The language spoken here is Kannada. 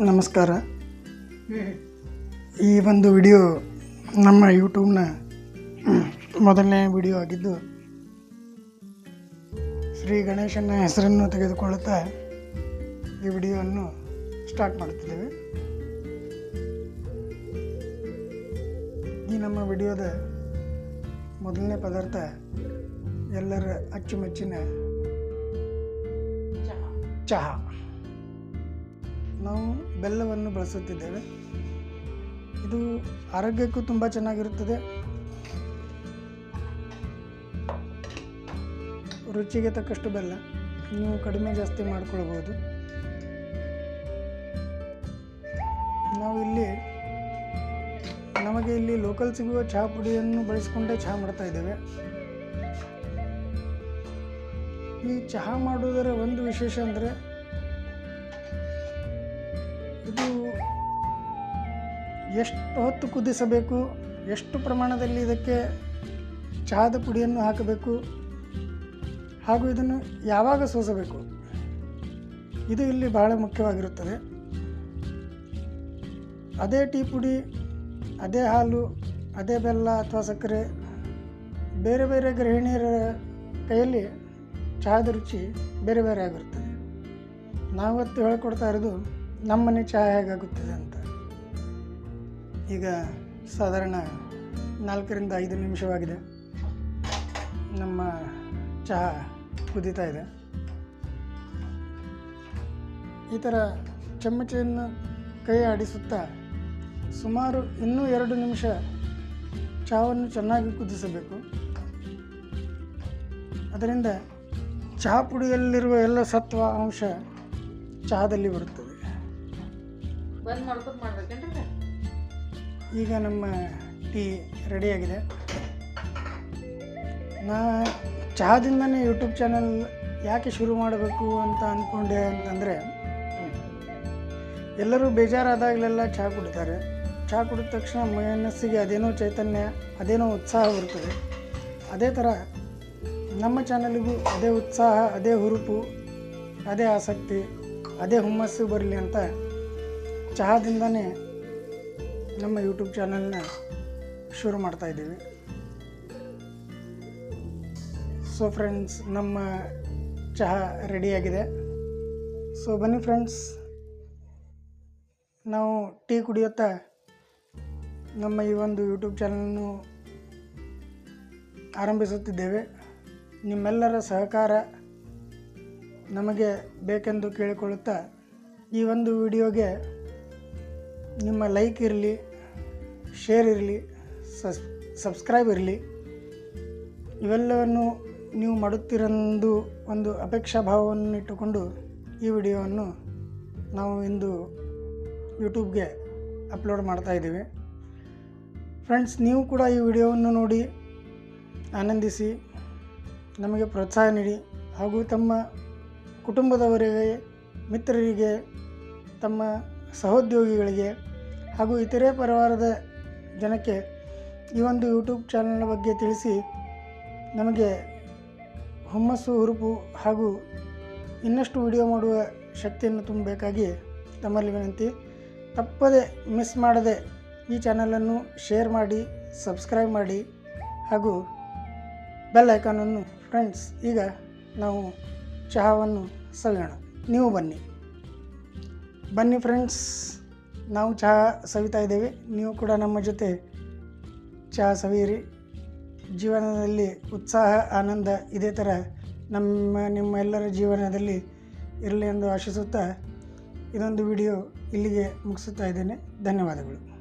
ನಮಸ್ಕಾರ. ಈ ಒಂದು ವಿಡಿಯೋ ನಮ್ಮ ಯೂಟ್ಯೂಬ್ನ ಮೊದಲನೇ ವಿಡಿಯೋ ಆಗಿದ್ದು ಶ್ರೀ ಗಣೇಶನ ಹೆಸರನ್ನು ತೆಗೆದುಕೊಳ್ಳುತ್ತಾ ಈ ವಿಡಿಯೋವನ್ನು ಸ್ಟಾರ್ಟ್ ಮಾಡುತ್ತಿದ್ದೇವೆ. ಈ ನಮ್ಮ ವಿಡಿಯೋದ ಮೊದಲನೇ ಪದಾರ್ಥ ಎಲ್ಲರ ಅಚ್ಚುಮೆಚ್ಚಿನ ಚಹಾ. ನಾವು ಬೆಲ್ಲವನ್ನು ಬಳಸುತ್ತಿದ್ದೇವೆ. ಇದು ಆರೋಗ್ಯಕ್ಕೂ ತುಂಬ ಚೆನ್ನಾಗಿರುತ್ತದೆ. ರುಚಿಗೆ ತಕ್ಕಷ್ಟು ಬೆಲ್ಲ ನೀವು ಕಡಿಮೆ ಜಾಸ್ತಿ ಮಾಡಿಕೊಳ್ಬೋದು. ನಾವು ಇಲ್ಲಿ ನಮಗೆ ಇಲ್ಲಿ ಲೋಕಲ್ ಸಿಗುವ ಚಹಾ ಪುಡಿಯನ್ನು ಬಳಸಿಕೊಂಡೇ ಚಹಾ ಮಾಡ್ತಾ ಇದ್ದೇವೆ. ಈ ಚಹಾ ಮಾಡುವುದರ ಒಂದು ವಿಶೇಷ ಅಂದರೆ ಎಷ್ಟು ಹೊತ್ತು ಕುದಿಸಬೇಕು, ಎಷ್ಟು ಪ್ರಮಾಣದಲ್ಲಿ ಇದಕ್ಕೆ ಚಹಾದ ಪುಡಿಯನ್ನು ಹಾಕಬೇಕು, ಹಾಗೂ ಇದನ್ನು ಯಾವಾಗ ಸೋಸಬೇಕು, ಇದು ಇಲ್ಲಿ ಬಹಳ ಮುಖ್ಯವಾಗಿರುತ್ತದೆ. ಅದೇ ಟೀ ಪುಡಿ, ಅದೇ ಹಾಲು, ಅದೇ ಬೆಲ್ಲ ಅಥವಾ ಸಕ್ಕರೆ, ಬೇರೆ ಬೇರೆ ಗೃಹಿಣಿಯರ ಕೈಯಲ್ಲಿ ಚಹಾದ ರುಚಿ ಬೇರೆ ಬೇರೆ ಆಗಿರುತ್ತದೆ. ನಾವತ್ತು ಹೇಳ್ಕೊಡ್ತಾ ಇರೋದು, ನಮ್ಮನೆ ಚಹಾ ಹೇಗಾಗುತ್ತದೆ ಅಂತ. ಈಗ ಸಾಧಾರಣ ನಾಲ್ಕರಿಂದ ಐದು ನಿಮಿಷವಾಗಿದೆ. ನಮ್ಮ ಚಹಾ ಕುದೀತಾ ಇದೆ. ಈ ಥರ ಚಮಚೆಯನ್ನು ಕೈ ಆಡಿಸುತ್ತಾ ಸುಮಾರು ಇನ್ನೂ ಎರಡು ನಿಮಿಷ ಚಹಾವನ್ನು ಚೆನ್ನಾಗಿ ಕುದಿಸಬೇಕು. ಅದರಿಂದ ಚಹಾ ಪುಡಿಯಲ್ಲಿರುವ ಎಲ್ಲ ಸತ್ವ, ಅಂಶ ಚಹಾದಲ್ಲಿ ಬರುತ್ತದೆ. ಈಗ ನಮ್ಮ ಟೀ ರೆಡಿಯಾಗಿದೆ. ನಾ ಚಹಾದಿಂದನೇ ಯೂಟ್ಯೂಬ್ ಚಾನಲ್ ಯಾಕೆ ಶುರು ಮಾಡಬೇಕು ಅಂತ ಅಂದ್ಕೊಂಡೆ ಅಂತಂದರೆ ಎಲ್ಲರೂ ಬೇಜಾರಾದಾಗಲೆಲ್ಲ ಚಹಾ ಕುಡಿತಾರೆ. ಚಹಾ ಕುಡಿದ ತಕ್ಷಣ ಮನಸ್ಸಿಗೆ ಅದೇನೋ ಚೈತನ್ಯ, ಅದೇನೋ ಉತ್ಸಾಹ ಬರುತ್ತದೆ ಅದೇ ಥರ ನಮ್ಮ ಚಾನಲಿಗೂ ಅದೇ ಉತ್ಸಾಹ, ಅದೇ ಹುರುಪು, ಅದೇ ಆಸಕ್ತಿ, ಅದೇ ಹುಮ್ಮಸ್ಸು ಬರಲಿ ಅಂತ ಚಹಾದಿಂದನೇ ನಮ್ಮ ಯೂಟ್ಯೂಬ್ ಚಾನಲ್ನ ಶುರು ಮಾಡ್ತಾ ಇದ್ದೀವಿ. ಸೊ ಫ್ರೆಂಡ್ಸ್ ನಮ್ಮ ಚಹಾ ರೆಡಿಯಾಗಿದೆ. ಸೊ ಬನ್ನಿ ಫ್ರೆಂಡ್ಸ್ ನಾವು ಟೀ ಕುಡಿಯುತ್ತಾ ನಮ್ಮ ಈ ಒಂದು ಯೂಟ್ಯೂಬ್ ಚಾನಲನ್ನು ಆರಂಭಿಸುತ್ತಿದ್ದೇವೆ. ನಿಮ್ಮೆಲ್ಲರ ಸಹಕಾರ ನಮಗೆ ಬೇಕೆಂದು ಕೇಳಿಕೊಳ್ಳುತ್ತಾ ಈ ಒಂದು ವಿಡಿಯೋಗೆ ನಿಮ್ಮ ಲೈಕ್ ಇರಲಿ, ಶೇರ್ ಇರಲಿ, ಸಸ್, ಸಬ್ಸ್ಕ್ರೈಬ್ ಇರಲಿ. ಇವೆಲ್ಲವನ್ನು ನೀವು ಮಾಡುತ್ತೀರೆಂದು ಒಂದು ಅಪೇಕ್ಷಾ ಭಾವವನ್ನು ಇಟ್ಟುಕೊಂಡು ಈ ವಿಡಿಯೋವನ್ನು ನಾವು ಇಂದು ಯೂಟ್ಯೂಬ್ಗೆ ಅಪ್ಲೋಡ್ ಮಾಡ್ತಾ ಇದ್ದೀವಿ. ಫ್ರೆಂಡ್ಸ್, ನೀವು ಕೂಡ ಈ ವಿಡಿಯೋವನ್ನು ನೋಡಿ ಆನಂದಿಸಿ, ನಮಗೆ ಪ್ರೋತ್ಸಾಹ ನೀಡಿ ಹಾಗೂ ತಮ್ಮ ಕುಟುಂಬದವರಿಗೆ, ಮಿತ್ರರಿಗೆ ತಮ್ಮ ಸಹೋದ್ಯೋಗಿಗಳಿಗೆ ಹಾಗೂ ಇತರೆ ಪರಿವಾರದ ಜನಕ್ಕೆ ಈ ಒಂದು ಯೂಟ್ಯೂಬ್ ಚಾನಲ್ನ ಬಗ್ಗೆ ತಿಳಿಸಿ ನಮಗೆ ಹುಮ್ಮಸ್ಸು, ಹುರುಪು ಹಾಗೂ ಇನ್ನಷ್ಟು ವಿಡಿಯೋ ಮಾಡುವ ಶಕ್ತಿಯನ್ನು ತುಂಬಬೇಕಾಗಿ ತಮ್ಮಲ್ಲಿ ವಿನಂತಿ. ತಪ್ಪದೆ ಮಿಸ್ ಮಾಡದೆ ಈ ಚಾನಲನ್ನು ಶೇರ್ ಮಾಡಿ, ಸಬ್ಸ್ಕ್ರೈಬ್ ಮಾಡಿ ಹಾಗೂ ಬೆಲ್ ಐಕಾನನ್ನು ಫ್ರೆಂಡ್ಸ್, ಈಗ ನಾವು ಚಹಾವನ್ನು ಸವಿಯೋಣ. ನೀವು ಬನ್ನಿ. ಬನ್ನಿ ಫ್ರೆಂಡ್ಸ್ ನಾವು ಚಹಾ ಸವಿತಾ ಇದ್ದೇವೆ. ನೀವು ಕೂಡ ನಮ್ಮ ಜೊತೆ ಚಹಾ ಸವಿಯಿರಿ. ಜೀವನದಲ್ಲಿ ಉತ್ಸಾಹ, ಆನಂದ ಇದೇ ಥರ ನಮ್ಮ, ನಿಮ್ಮ ಎಲ್ಲರ ಜೀವನದಲ್ಲಿ ಇರಲಿ ಎಂದು ಆಶಿಸುತ್ತಾ ಇದೊಂದು ವಿಡಿಯೋ ಇಲ್ಲಿಗೆ ಮುಗಿಸುತ್ತಾ ಇದ್ದೇನೆ. ಧನ್ಯವಾದಗಳು.